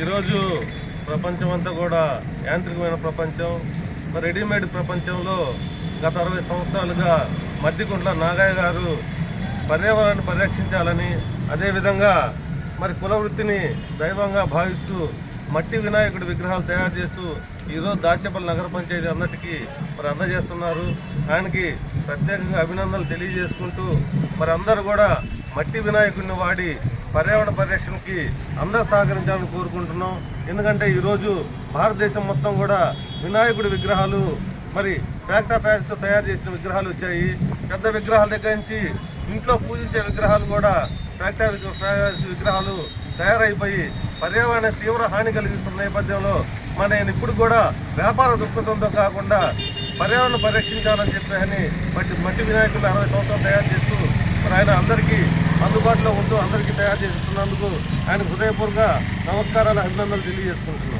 ఈరోజు ప్రపంచం అంతా కూడా యాంత్రికమైన ప్రపంచం మరి రెడీమేడ్ ప్రపంచంలో గత అరవై సంవత్సరాలుగా మద్దికుంట్ల నాగయ్య గారు పర్యావరణాన్ని పరిరక్షించాలని అదేవిధంగా మరి కుల వృత్తిని దైవంగా భావిస్తూ మట్టి వినాయకుడి విగ్రహాలు తయారు చేస్తూ ఈరోజు దాచేపల్లి నగర పంచాయతీ అందరికీ మరి అందజేస్తున్నారు. ఆయనకి ప్రత్యేకంగా అభినందనలు తెలియజేసుకుంటూ మరి అందరూ కూడా మట్టి వినాయకుడిని వాడి పర్యావరణ పరిరక్షణకి అందరూ సహకరించాలని కోరుకుంటున్నాం. ఎందుకంటే ఈరోజు భారతదేశం మొత్తం కూడా వినాయకుడి విగ్రహాలు మరి ఫ్యాక్ట్ ఆఫ్ ఫ్యాక్ట్స్తో తయారు చేసిన విగ్రహాలు వచ్చాయి. పెద్ద విగ్రహాల దగ్గర నుంచి ఇంట్లో పూజించే విగ్రహాలు కూడా ఫ్యాక్టా విగ్రహాలు తయారైపోయి పర్యావరణ తీవ్ర హాని కలిగిస్తున్న నేపథ్యంలో మన ఇప్పుడు కూడా వ్యాపార దృక్పథంతో కాకుండా పర్యావరణ పరిరక్షించాలని చెప్పి అని మట్టి మట్టి వినాయకులు అరవై సంవత్సరాలు తయారు చేస్తూ మరి ఆయన అందరికీ అందుబాటులో ఉంటూ అందరికీ తయారు చేస్తున్నందుకు ఆయన హృదయపూర్వక నమస్కారాలు అభినందనలు తెలియజేసుకుంటున్నాను